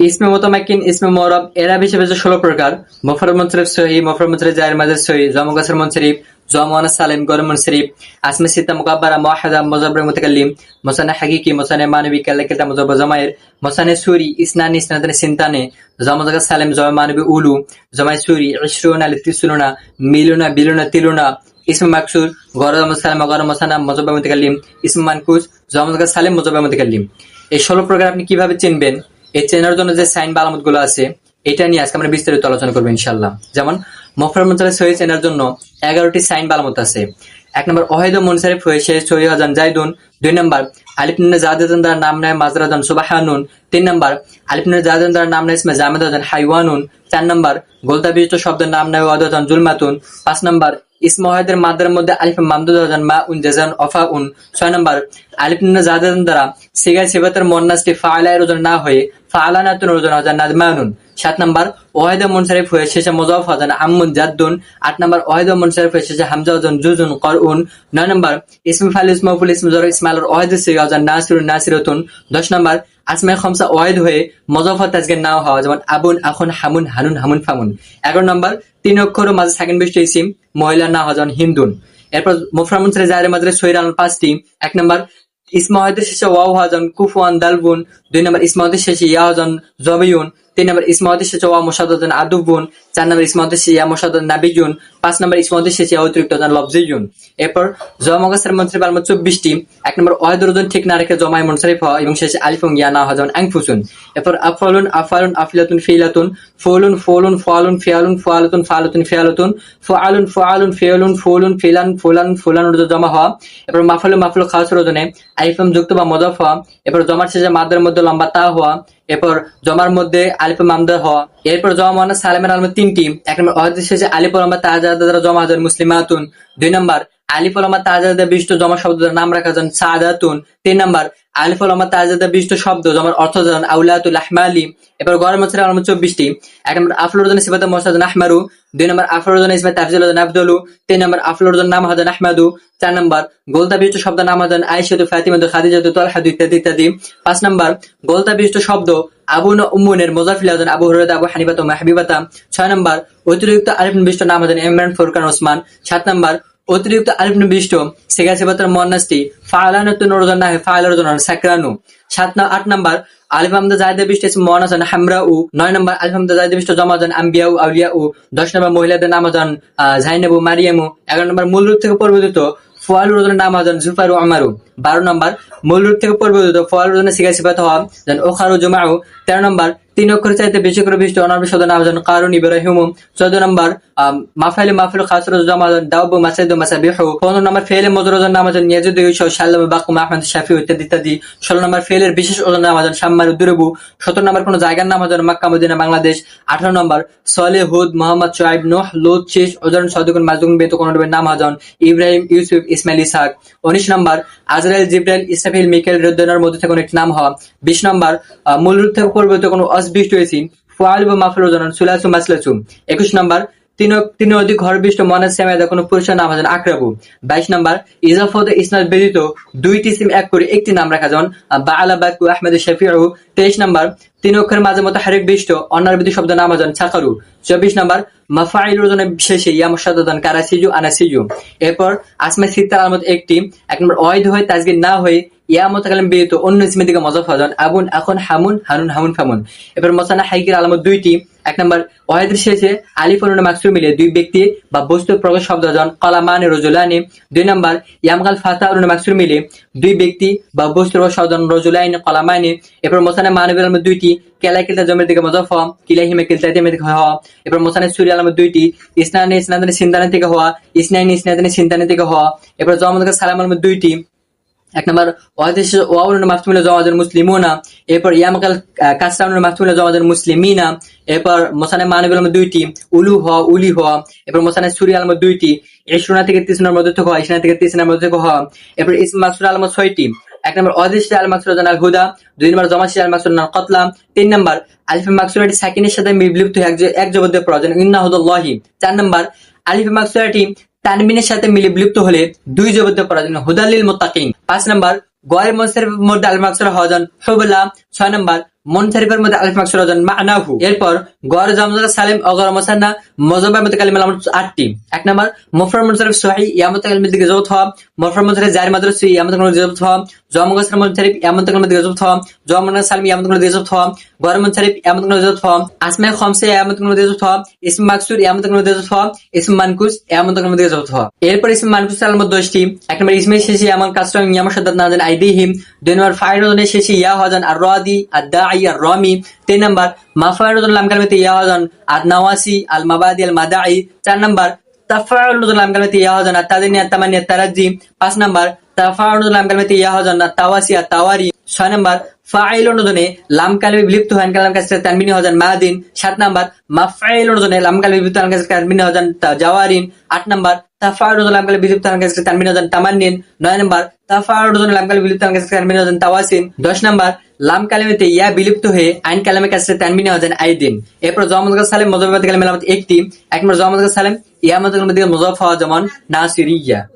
ইসমে মোতামাক্কিন, ইসমে মরব, এরা হিসেবে যে ষোলো প্রকার। মফর মনসরিফ সহি মফর মনসরিফ জায়ের মাজার সহি জমগাসর মনসরিফ জমান সালেম গরম মনসরিফ আসমে সিতা মুকাব্বারা মুআহাদা মুজাব্বির মুতাকাল্লিম, মোসানে হাকিকি, মোসানে মানবী কাল্লাকিতা মুজাব্বা জামায়ের, মোসানে সুরি, ইসনানি, ইসনাদানে, সিনতানে জমজাগা সালেম জয় মানবী উলু জমাই সুরি, ইশরুনা লিতিসুনা মিলুনা, বিলুনা, তিলুনা, ইসম মাকসুর গরম সালেম গরম মোসানা মুজাব্বা মুতাকাল্লিম, ইসম মানকুস জমজাগা সালেম মুজাব্বা মুতাকাল্লিম। এই ষোলো প্রকার আপনি কীভাবে চিনবেন? এই চেনার জন্য যে সাইন বা আলামতগুলো আছে, এটা নিয়ে আজকে আমরা বিস্তারিত আলোচনা করব ইনশাল্লাহ যেমন মফর মঞ্চালে সহি চেনার জন্য এগারোটি সাইন বা আলামত আছে। এক নম্বর অহেদ মনসারিফ হয়ে শেষ সহি হাজান জাইদুন। দুই নম্বর আলিফনুনে জাহাদান দ্বারা নাম নেয় মাজরাদান সুবাহানুন। তিন নম্বর আলিফনুনে জাহাদান দ্বারা নাম নেয় ইসমে জামেদান হাইওয়ানুন। চার নম্বর গোলতা বিশিষ্ট শব্দের নাম নেয় ওয়াদান জুলমাতুন। পাঁচ নম্বর ইসমহেদের মাদার মধ্যে আলিফ মামদুদ হাজান মা উন জাজান অফা উন। ছয় নম্বর, আলিফ নুন জাহাদান দ্বারা সিগাই সিবাতের মন্নাসটি ফালায় রোজন না হয়ে ফালানাতুন রোজন হাজান নাদমানুন সাত নম্বর, ওয়াহিদা মুনসারিফ হয়ে শেষে মোজাফ হাজান আম্মুন জাদ্দুন। আট নম্বর, ওয়াহিদা মুনসারিফ হয়ে শেষে হামজা হাজান, জুজুন, করউন। নয় নম্বর, ইসম ফাল ইসমফুল ইসম জর ইসমাইল ওয়াহিদ সিগা হাজান নাসিরুন নাসিরতুন। দশ নম্বর আসমাই খমসা ওয়াহিদ হয়ে মজাফত আজকে নাও হওয়া, যেমন আবুন, আখন, হামুন, হানুন, হামুন, ফামুন। এগারো নম্বর, তিন অক্ষর মাঝে সেকেন্ড বিশিষ্ট ইসিম, মহিলা না যেমন হিন্দুন। এরপর মুফরামুন সালে জাহের মাঝে সৈর আল পাঁচটি। এক নম্বর ইসমাহদের শেষে ওয়াও হাজন, কুফুয়ান, দালবুন। দুই নম্বর ইসমাহদের শেষে ইয়া হাজন, জবিউন। তিন নম্বর ইসমাহদের শেষে ওয়া মোসাদ্দান আদুবুন চার নম্বর ইসমাহদের শেষে ইয়া মোসাদ্দান নাবিজুন পাঁচ নম্বর ইসমাহদের শেষে ইয়া হাজান লফজিজুন এরপর জমগাসের মন্ত্রী পালম চব্বিশটি এক নম্বর ওয়াহিদুর ওজন ঠিক না রেখে জমায় মনসারিফ হওয়া এবং শেষে আলিফুং ইয়া না হাজন আংফুসুন এরপর আফালুন আফালুন আফিলাতুন ফিলাতুন ফুলুন ফুলুন ফালুন ফিয়ালুন ফালুতুন ফালুতুন ফিয়ালুতুন ফুআলুন ফুআলুন ফিয়ালুন ফুলুন ফিলান ফুলান ফুলান জমা হওয়া এরপর মাফালু মাফলু খাস রোজনে আলিফম যুক্ত বা মদফ হওয়া এরপর জমার শেষে মাদের মধ্যে লম্বা তা হওয়া এরপর জমার মধ্যে আলিফ মামদার হওয়া এরপর জমা মানে সালেমের আলম তিনটি এক নম্বর অহেদ শেষে আলিফ লম্বা তাজা জমা হাজার মুসলিমাতুন দুই নম্বর আলিফ লম্বা তাজা বিশিষ্ট জমা শব্দ নাম রাখা যান সাদাতুন। তিন নম্বর আলিফ লম্বা তাজা বিশিষ্ট শব্দ জমার অর্থ যান আউলাতুল আহমালি। এরপর গরম হচ্ছে আলম চব্বিশটি। এক নম্বর আফলুরজন সিবাত মোসাদ আহমারু দুই নম্বর আফলুরজন ইসমাত তাফজিল আব্দুলু। তিন নম্বর আফলুরজন নাম হাজান আহমাদু। চার নম্বর, গোলতা বিশিষ্ট শব্দ নাম হাজান আয়েশাতু, ফাতিমাতু, খাদিজাতু তালহাদু ইত্যাদি ইত্যাদি। পাঁচ নম্বর, গোলতা বিশিষ্ট শব্দ আবু উম্মুনের মোজাফিল হাজান আবু হরদ আবু হানিবাত মাহবিবাতা ছয় নম্বর, অতিরিক্ত আলিফ বিশিষ্ট নাম হাজান ইমরান ফুরকান ওসমান। সাত নম্বর অতিরিক্ত আলিফ বিশিষ্ট সেগা সেবাতার মন্নাসটি ফালানাতু নরজন না ফালারজন সাকরানু। সাত না আট নাম্বার, আলিফ আহমদা জায়দা বিষ্ট ইসম মহানাজান হামরা উ নয় নম্বর, আলিফ আহমদা জায়দা বিষ্ট জমাজন আম্বিয়া আউলিয়া উ দশ নম্বর, মহিলাদের নামাজন জাইনাবু, মারিয়ামু। এগারো নম্বর, মূল রূপ থেকে পরিবর্তিত, ফোয়াল রোজনের নাম হাজান জুলফারু আমারু বারো নম্বর, মূল রূপ থেকে পরিবর্তিত ফোয়াল রোজনের সিগা সিফাত হওয়া, যেন ওখারু জুমাউ তেরো নম্বর, তিন অক্ষর চাইতে বেশি করে বিশিষ্ট অনার্বি শব্দ নাম হাজান কারুন ইব্রাহিম। চোদ্দ নম্বর মাফাইলে মাফিল খাসর জমা দাউবু মাসাইদু মাসাবিহু। পনেরো নম্বর ফেলে মজরুজন নাম হাজান ইয়াজুদ ইউসু সাল্লাম বাকু আহমদ শাফি ইত্যাদি ইত্যাদি। ষোলো নম্বর ফেলের বিশেষ ওজন নাম হাজান শাম্মার উদ্দুরবু। সতেরো নম্বর, কোন জায়গার নাম হাজান মাক্কা, মদিনা, বাংলাদেশ। আঠারো নম্বর, সলে হুদ, মোহাম্মদ সোয়াইব নোহ, লুত শেষ ওজন সদুকুন মাজুন বেত নাম হাজান ইব্রাহিম, ইউসুফ, ইসমাইল ইসাক উনিশ নম্বর আজরাইল জিব্রাইল ইসরাফিল মিকেল রুদ্দনের মধ্যে থেকে একটি নাম হওয়া। বিশ নম্বর মূল রূপ থেকে পরিবর্তিত কোনো অসবিষ্ট হয়েছি ফুয়াল বা মাফলু জানান সুলাসু মাসলাসু। একুশ নম্বর তিন অধিক ঘরবিষ্ট মনের সেমায়দা কোনো পুরুষের নাম হাজান আকরাবু বাইশ নম্বর ইজাফত ইসনাদ ব্যতীত দুইটি সিম এক করে একটি নাম রাখা যান বা আলা বাকু আহমেদ শফিউ। তেইশ নম্বর, তিন অক্ষরের মাঝে মতো হারিক বিষ্ট, অনারবিধি শব্দ নাম হাজান ছাকারু। চব্বিশ নম্বর মাফাইল শেষে ইয়া মুসাদান কারাসিজু আনাসিজু এরপর আসমা সিত্তার আলমত একটি, এক নম্বর অয়দ হয়ে তাজগির না হয়ে ইয়া মোতাকালাম বিহিত অন্য ইসমের দিকে মজফ আবুন এখন হামুন, হানুন, হামুন, ফামুন। এরপর মসানা হাইকির আলমত দুইটি এক নম্বর ওয়াহিদের শেষে আলিফ অনুন মাকসুর মিলে দুই ব্যক্তি বা বস্তু প্রকাশ শব্দ জন কলামান রজুলানি দুই নম্বর ইয়ামকাল ফাতা অনুন মাকসুর মিলে দুই ব্যক্তি বা বস্তু প্রকাশ শব্দ রজুলাইন কলামাইনি। এরপর মোসানা মানবের আলমত দুইটি, কেলা কিলতা জমির দিকে মজফ হওয়া কিলাহিমে কিলতা ইতিমের দিকে হওয়া। এরপর মোসানে সুরি আলমত দুইটি, ইসনানি ইসনাদানি সিন্দানি থেকে হওয়া, ইসনাইনি ইসনাদানি সিন্দানি থেকে হওয়া। এরপর জমদ সালাম আলমত দুইটি এক নম্বর ওয়াদেশ ওয়াউল মাফতুমিলা জমাজের মুসলিমুনা। এরপর ইয়ামাকাল কাসরাউনের মাফতুমিলা জমাজের মুসলিমিনা। এরপর মোসানে মানবিল আলম দুইটি, উলু হওয়া, উলি হওয়া। এরপর মোসানে সুরি আলম দুইটি। ইশরুনা থেকে তিসনার মধ্যে থেকে হওয়া ইসনা থেকে তিসনার মধ্যে থেকে হওয়া এরপর ইসম মাসুর আলম ছয়টি। এক নম্বর অদেশ আল মাকসুর আল হুদা। দুই নম্বর জমা জমাশি আল মাকসুর কতলাম তিন নম্বর, আলিফ মাকসুরাটি সাকিনের সাথে বিলুপ্ত এক জবদ্দের প্রয়োজন। ইন্না হুদুল্লাহি। চার নম্বর, আলিফ মাকসুরাটি তানবিনের সাথে মিলে বিলুপ্ত হলে দুই জবদ্দ করার জন্য হুদালিল মোতাকিম পাঁচ নম্বর গয়ের মসের মধ্যে আল হওয়া যান ছয় নম্বর মুনসারিফের মধ্যে আলিফ মাকসুর হজন মানাহু। এরপর গর জামজা সালিম অগর মুসান্না মজবার মধ্যে কালিমা লাম আটটি এক নাম্বার, মুফরাদ মুনসারিফ সহি ইয়ামত কালিমার দিকে জবত হওয়া, মুফরাদ মুনসারিফ জারি মাদ্রাস, ইয়ামত কালিমার জবত হওয়া জমগসর মুনসারিফ ইয়ামত কালিমার দিকে জবত হওয়া জমনা সালিম, ইয়ামত কালিমার দিকে জবত হওয়া গর মুনসারিফ ইয়ামত কালিমার জবত হওয়া, আসমে খমসে, ইয়ামত কালিমার দিকে জবত হওয়া, ইসম মাকসুর ইয়ামত কালিমার দিকে জবত হওয়া, ইসম মানকুস, ইয়ামত কালিমার দিকে জবত হওয়া। এরপর ইসম মানকুস আল দশটি এক নম্বর, ইসমে শেষে এমন কাসরা, ইয়ামা শাদ্দাত না জান আইদিহিম। দুই নম্বর ফাইরুনের শেষে ইয়া হজান আর রাদি আর দাঈ আর রামি, তিন নম্বর মাফাইরুল লাম কালমাতে ইয়া হজান আর নওয়াসি, আল মাবাদি, আল মাদাই চার নম্বর তাফাউল লাম কালমাতে ইয়া হজান আর তাদিনি আর তামানি তারাজি পাঁচ নম্বর লাম কালমাতে ইয়া হজান আর তাওয়াসি আর তাওয়ারি, ছয় নম্বর ফাইল অনুদনে লাম কালমে বিলিপ্ত হয় কালাম কাছে তানবিনি হজান মাদিন সাত নম্বর মাফাইল অনুদনে লাম কালমে বিলিপ্ত হয় কাছে তানবিনি হজান জাওয়ারিন, আট নম্বর তাফাউল লাম কালমে বিলিপ্ত হয় কাছে তানবিনি হজান তামান্নিন, নয় নম্বর তাফাউল লাম কালমে বিলিপ্ত হয় কাছে তানবিনি হজান তাওয়াসিন, দশ নম্বর লাম কালেমেতে ইয়া বিলুপ্ত হয়ে আইন কালামের কাছে তানবিনি হজান আইদিন এরপর জমদ সালেম মজবাদ কালামে একটি। এক জমদ সালেম ইয়া মজবাদ মজাফা হওয়া নাসির নাসিরিয়া।